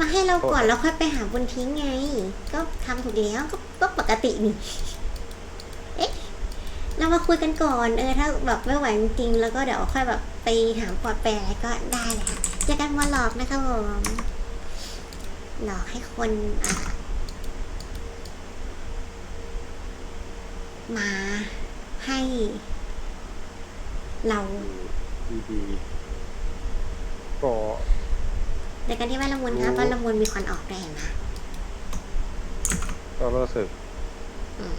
มาให้เราก่อนแล้วค่อยไปหาบนทิ้งไง ก็ทำถูกแล้วก็ก็ปกตินี่เอ๊ะเรามาคุยกันก่อนเออถ้าแบบไม่ไหวจริงๆแล้วก็เดี๋ยวค่อยแบบไปหาพอร์ตแปรอะไรก็ได้เลยค่ะเจะกันมาหลอกนะคะผมหลอกให้คนอ่ามาให้ เราดีๆก็ ในการที่ว่าละมุนครับเพราะละมุนมีควันออกด้วยเห็นไหมก็รู้สึกอืม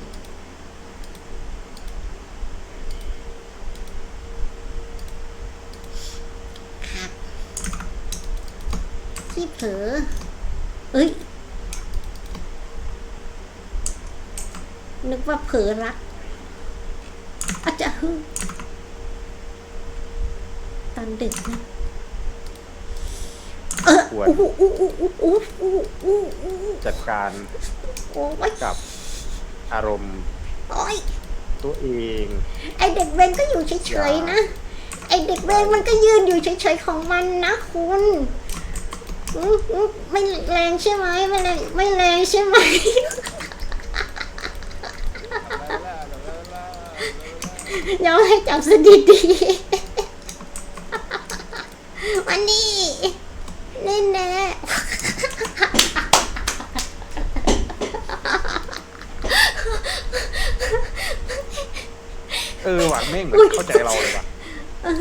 ครับที่เผลอเอ้ย นึกว่าเผลอรักอาจจะฮึตอนดึกนะเออ ควรจัดการกับอารมณ์ตัวเอง ไอเด็กเวนก็อยู่เฉยๆนะ ไอเด็กเวนมันก็ยืนอยู่เฉยๆของมันนะคุณไม่แรงใช่ไหมไม่แรงไม่แรงใช่ไหมยอมให้จับสถิติวันนี้ นี่แน่เออหวังแม่งเหมือนเข้าใจเราเลยว่ะเออ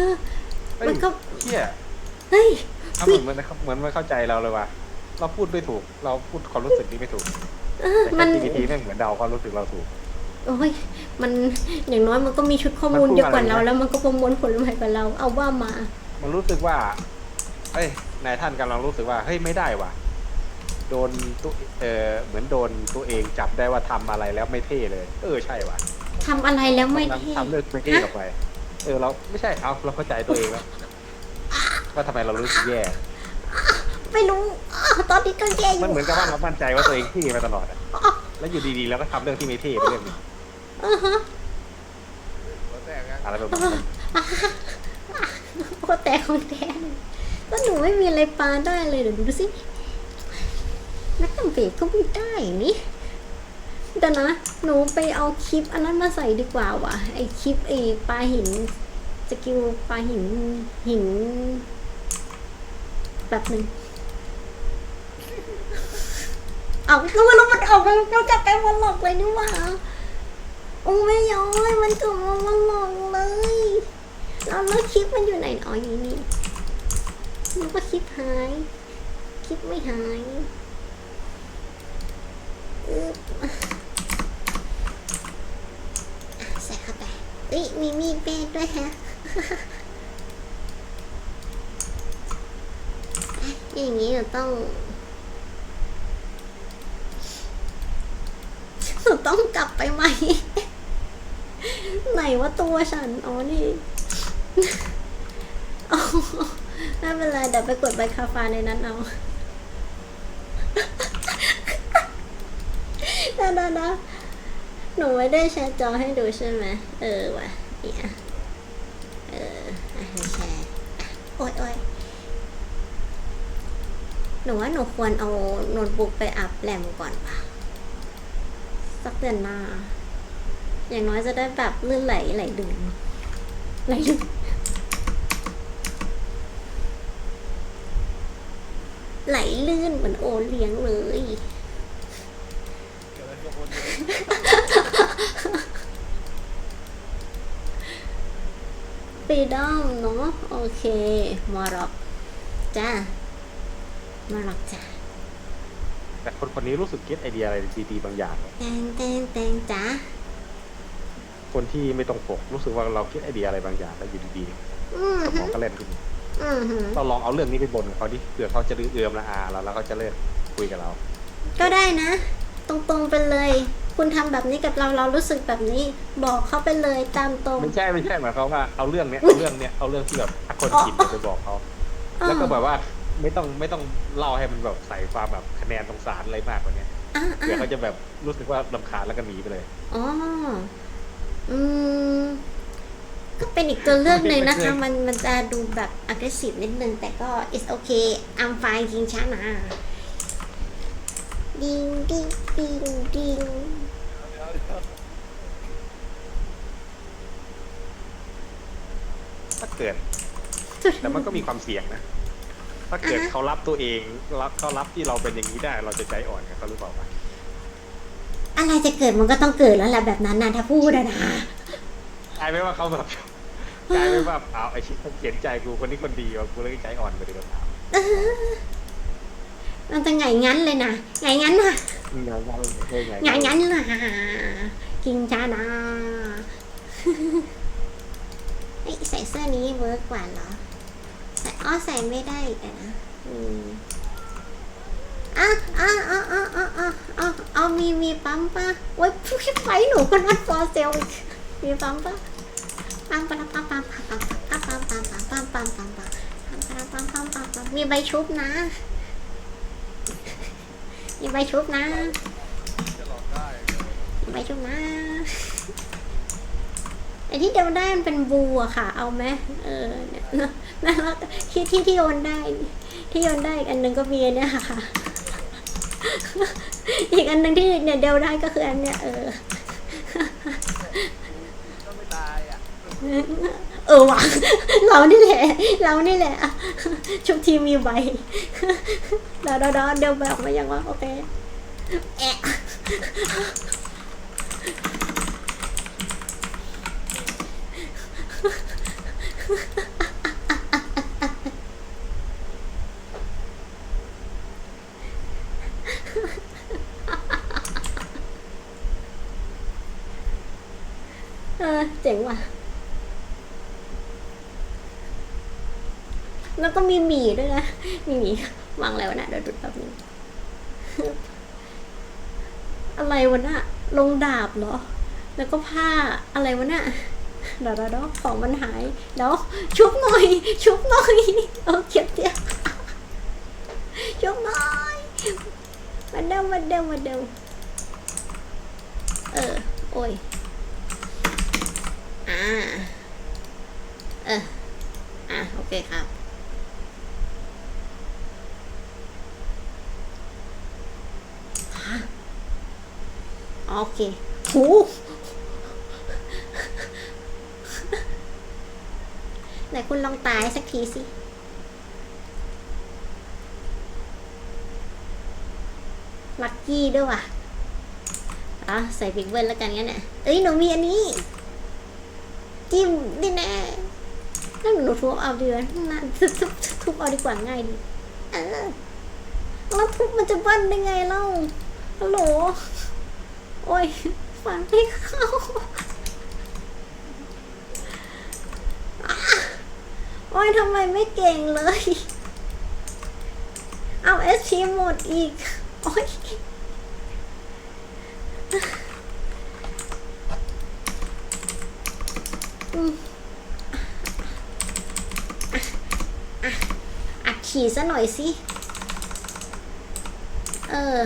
เฮ้ยมันก็เที่ยเฮ้ยทำเหมือนมันเหมือนมันเข้าใจเราเลยว่ะ เราพูดไม่ถูก เราพูดความรู้สึกนี้ไม่ถูกเออแต่มัน ทีทีแม่งเหมือนเดาความรู้สึกเราถูก โอ้ย มันอย่างน้อยมันก็มีชุดข้อมูลมันพูดเยอะกว่าอะไรนะเรา แล้วมันก็ประมวลผลใหม่กว่าเรา เอาว่ามา มันรู้สึกว่า เอ้ย นายท่านกำลังรู้สึกว่าเฮ้ยไม่ได้ว่ะ โดนตัวเออเหมือนโดนตัวเองจับได้ว่าทำอะไรแล้วไม่เท่เลย เออใช่ว่ะทำอะไรแล้วไม่กำลังเท่ทำเรื่องไม่เท่ออกไป เออเราไม่ใช่เอาเราเข้าใจตัวเองแล้วว่าทำไมเรารู้สึกแย่ ไม่รู้อ้าวตอนนี้ก็แย่อมันยู่เหมือนกับว่าเรามั่นใจว่าตัวเองเท่มาตลอดอะแล้วอยู่ดีๆแล้วก็ทำเรื่องที่ไม่เท่ไปเรื่องหนึงอือฮะอะไรแบบนั้นโคตรแต่ของแท้เลย ก็หนูไม่มีอะไรปาได้เลยเดี๋ยวดูสินักตำเบก็ไม่ได้นี่แต่นะหนูไปเอาคลิปอันนั้นมาใส่ดีกว่าว่ะไอคลิปไอปลาหินสกิลปลาหินหินแบบหนึ่งเอาก็มาแล้มันออกมาเรากลับไปวันหลอกเลยนี่หว่าโอ้ไม่ย้อยมันกลับมาวันหลอกเลยแล้วแล้วคลิปมันอยู่ไหนอ๋ออยู่นี่ คลิปหายคลิปไม่หายใส่เข้าไปเอ้ยมีมีดเบสด้วยฮะอย่างนี้เราต้องเราต้องกลับไปไหม ไหนว่าตัวฉัน อ๋อนี่ ไม่เป็นไรเดี๋ยวไปกดใบคาฟาในนั้นเอานะนะนะหนูไม่ได้แชร์จอให้ดูใช่ไหม เออว่ะเนี่ยเออให้แชร์โอ๊ยโอ๊ยหนูว่าหนูควรเอาโน้ตบุ๊กไปอัพแรมก่อนป่ะสักเดือนหน้า อย่างน้อยจะได้แบบลื่นไหลไหลลื่นไหลลื่น ไหลลื่นเหมือนโอเลี้ยงเลย ปีดอมเนาะโอเค มอร็อกจ้ามาหรอกจ้ะแต่คนคนนี้รู้สึกเก็ตไอเดียอะไรดีๆบางอย่าง แตงแตงแตงจ้าคนที่ไม่ตรงปกรู้สึกว่าเราคิดไอเดียอะไรบางอย่างแล้วอยู่ดีอืมๆสมฮึองก็เล่นขึ้น มาอืมฮึเราลองเอาเรื่องนี้ไปบนกับเขาดิเผื่อเขาจะเอื้อมละอาเราแล้วเขาจะเลิกคุยกับเรา ก็ได้นะ ตรงๆไปเลย คุณทำแบบนี้กับเราเรารู้สึกแบบนี้ บอกเขาไปเลยตามตรงไม่ใช่ไม่ใช่หมายความว่าเอาเรื่องเนี้ยเอาเรื่องเนี้ยเอาเรื่องที่แบบถ้าคนผิดเนี่ยไปบอกเขาแล้วก็แบบว่าไม่ต้องไม่ต้องเล่าให้มันแบบใส่ความแบบคะแนนสงสารอะไรมากกว่านี้อ่าเดี๋ยวอ่าเขาจะแบบรู้สึกว่าลำคาญแล้วก็หนีไปเลย อ๋อ อืม ก็เป็นอีกตัวเลือกหนึ่งนะไม่เคคะยมันมันจะดูแบบ aggressive นิดนึง แต่ก็ it's okay I'm fine จริงช้านะดิงดิงดิงดิงถ้าเกิด แต่มันก็มีความเสี่ยงนะ ถ้าเกิดอ่าฮะเขารับตัวเองรับเขารับที่เราเป็นอย่างนี้ได้ เราจะใจอ่อนกับเขาหรือเปล่าวะอะไรจะเกิดมันก็ต้องเกิดแล้วแหละแบบนั้นนะถ้าพูดอะนะกลายไม่ว่าเขาแบบ กลายไม่ว่าเอาไอ้ชิเขาเขียนใจกูคนนี้คนดีว่ะกูเลยใจอ่อนไปดีกว่าถามมันจะไงงั้นเลยนะไงงั้นนะเงาเงาเงาไงงั้นนะกินช้านะเอ้ยใส่เสื้อนี้เวิร์กกว่าเหรอใส่อ้อใส่ไม่ได้อีกอะนะอืมอะอะอะอะอะอะอะเอามีมีปั๊มปะโอ้ยผู้ชิบไฟหนูก็นัดฟอร์เซลอีกมีปั๊มปะปั๊ มีใบชุบนะ มีใบชุบนะ มีใบชุบนะไอที่เดาได้มันเป็นบัวค่ะ เอาไหมเออน่ารักที่ที่ที่โยนได้ ที่โยนได้อันหนึ่งก็มีเนี่ยค่ะ อีกอันหนึ่งที่เนี่ยเดาได้ก็คืออันเนี้ยเออ เออวะเรานี่แหละ เรานี่แหละชุบทีมมีใบเดี๋ยวเดี๋ยวเดี๋ยวเดี๋ยวไปออกมายังวะโอเคแอะเออเจ๋งว่ะ แล้วก็มีหมี่ด้วยนะมีหมี่วางแล้วะนะเดี๋ยวดูแป๊บนึงอะไรวะน่ะลงดาบเหรอ แล้วก็ผ้าอะไรวะน่ะเดี๋ยวเดี๋ยวเดี๋ยวของมันหายเดี๋ยวชุบหน่อย ชุบหน่อยเออเก็บเดียวชุบหน่อยมาเดิมมาเดิมมาเดิมเออ โอ้ยอ่า เออ อะ โอเคครับ ฮะโอ เคหูไหนคุณลองตายสักทีสิลักกี้ด้วยว่ะอะใส่บิ๊กเบิ้ลแล้วกันงั้นน่ะเอ้ยหนูมีอันนี้ จิ้มดิแน่นั่นหนูทุบเอาดีกว่าน่าทุบทุบทุบเอาดีกว่าง่ายดีเออแล้วทุบมันจะบิ้ลได้ไงเล่าฮัลโหล โอ้ยฟันไม่เข้าอโอ้ยทำไมไม่เก่งเลย เอาเอสพีหมดอีก โอ้ยอืมอะอะอัดฉี่ซะหน่อยสิ เออ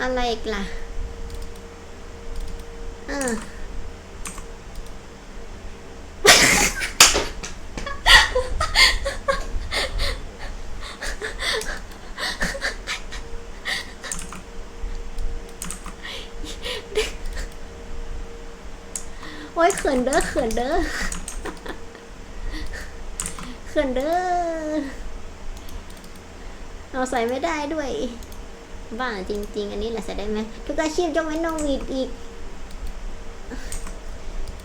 อะไรอีกล่ะ โอ้ยเขินเด้อเขินเด้อเขินเด้อเอาใส่ไม่ได้ด้วยบ้าจริง ๆ อันนี้แหละใส่ได้ไหมทุกอาชีพยกเว้นน้องวีดอีก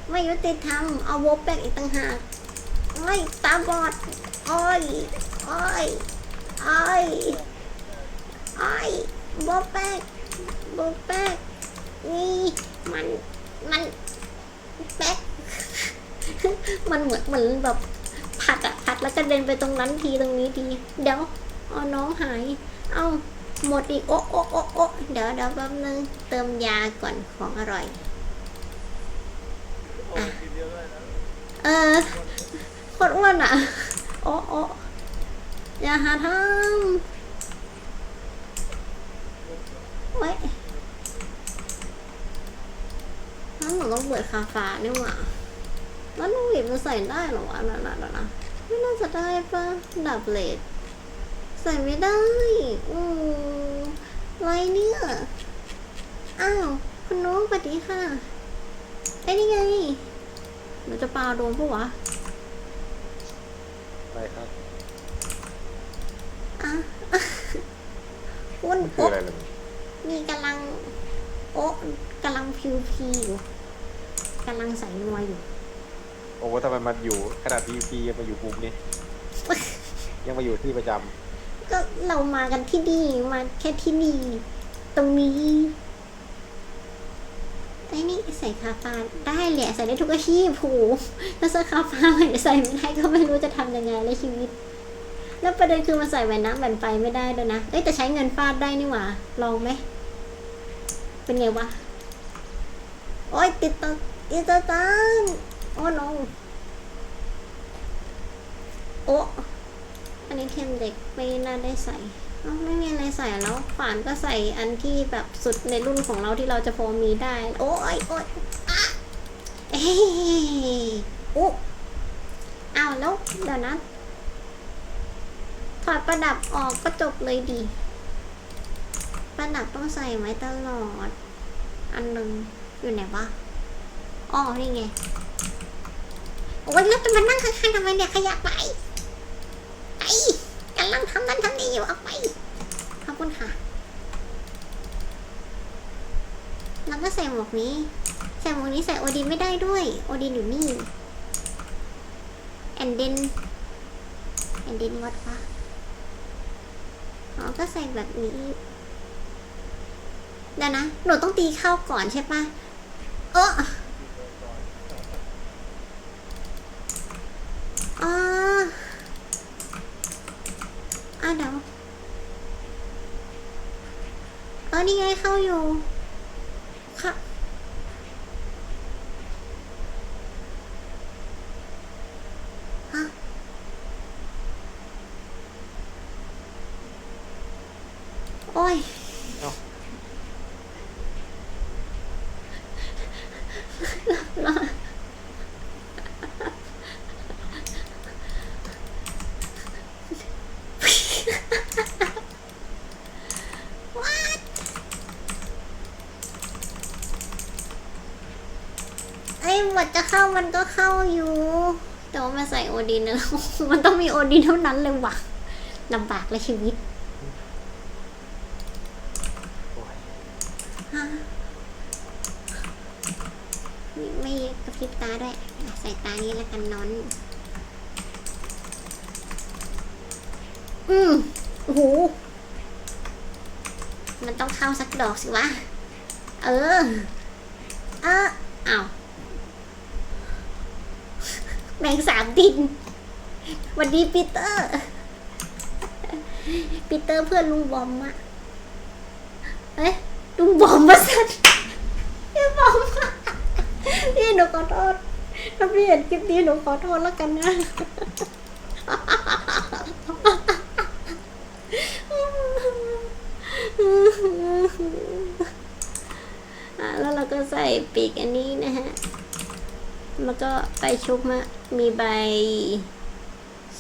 ไม่ยุติธรรม เอาโวแปกอีกต่างหากไม่ตาบอดอ้อยอ้อยอ้อยอ้อยโวแปกโวแปกนี่มันมันแป๊กมันเหมือนเหมือนแบบผัดอะผัดแล้วก็เด็นไปตรงนั้นทีตรงนี้ทีเดี๋ยวเอาน้องหาย เอาหมดอีกโอ๊ะโอ๊ะโอ๊ะโอ๊ะเดี๋ยวเดี๋ยวแป๊บนึงเติมยาก่อนของอร่อย อ้ยกินเอะเออโคตรอ้วนอะ โอ้โออย่าหาทำเว้ยนั่นหนูต้องเปิดคาฟ้านี่หว่าแล้วน้องหลิบมันใส่ได้หรอวะนั่นน่ะนะไม่น่าจะได้ปะดับเลดใส่ไม่ได้อืมอไรเนี่ย อ้าว คุณน้องสวัสดีค่ะ ไอ้ยนี่ไงหนูจะปาโดนปะวะอะไรครับอะคุณมันคือโอ๊ะอะไรเลยนี่กำลัง โอ๊ะกำลังพิวพีอยู่กำลังใส่นัวอยู่ โอ้โหทำไมมันอยู่ขนาดพีพียังมาอยู่มุมนี้ยังมาอยู่ที่ประจำก็เรามากันที่นี่มาแค่ที่นี่ ตรงนี้ ไอ้นี่ใส่คาฟ้าได้แหละใส่ได้ทุกอาชีพผูถ้าเสื้อคาฟาใหม่ใส่ไม่ได้ก็ไม่รู้จะทำยังไงในชีวิต แล้วประเด็นคือมันใส่แหวนน้ำแหวนไฟไม่ได้ด้วยนะเอ้ยแต่ใช้เงินฟาดได้นี่หว่าลองไหมเป็นไงวะโอ้ยติดตาติดตาตานโอ้น้องโอ้อันนี้เทมเด็กไม่น่าได้ใส่ เอ้าไม่มีอะไรใส่แล้วขวานก็ใส่อันที่แบบสุดในรุ่นของเราที่เราจะพอมีได้ โอ้ยโอ้ยอะเอ้ยโอ้อ้าวแล้วเดี๋ยวนะถอดประดับออกก็จบเลยดีประดับต้องใส่ไว้ตลอด อันหนึ่งอยู่ไหนวะอ๋อนี่ไงโอ้ยแล้วมานั่งข้างๆทำไมเนี่ยขยะไปำลังทำนั้นทำนี้อยู่เอาไป ขอบคุณค่ะ แล้วก็ใส่หมวกนี้ ใส่หมวกนี้ใส่โอดินไม่ได้ด้วย โอดินอยู่นี่ แอนเดน แอนเดนวัดปะอ๋อ ก็ใส่แบบนี้เดี๋ยวนะ หนูต้องตีเข้าก่อนใช่ปะเออ อะเดี๋ยวเออ นี่ไงเข้าอยู่ค่ะ ฮะ โอ้ย เอ้า What ไอ้บทจะเข้ามันก็เข้าอยู่ แต่ว่ามาใส่โอดินนะมันต้องมีโอดินเท่านั้นเลยวะลำบากเลยชีวิตฮะไม่ไม่กระพริบตาด้วย ใส่ตานี้แล้วกันนอน อืมโอ้โห มันต้องเข้าสักดอกสิวะ เออ เอออ้าว แมงสามดินวันดีปีเตอร์ ปีเตอร์เพื่อนลุงบอมอะเอ้ยลุงบอมมาสัตว์พี่บอมอะพี่หนูขอโทษถ้าพี่เห็นคลิปนี้หนูขอโทษแล้วกันนะแล้วเราก็ใส่ปีกอันนี้นะฮะ แล้วก็ไปชุบมา มีใบ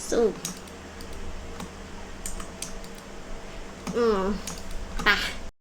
สุกอืม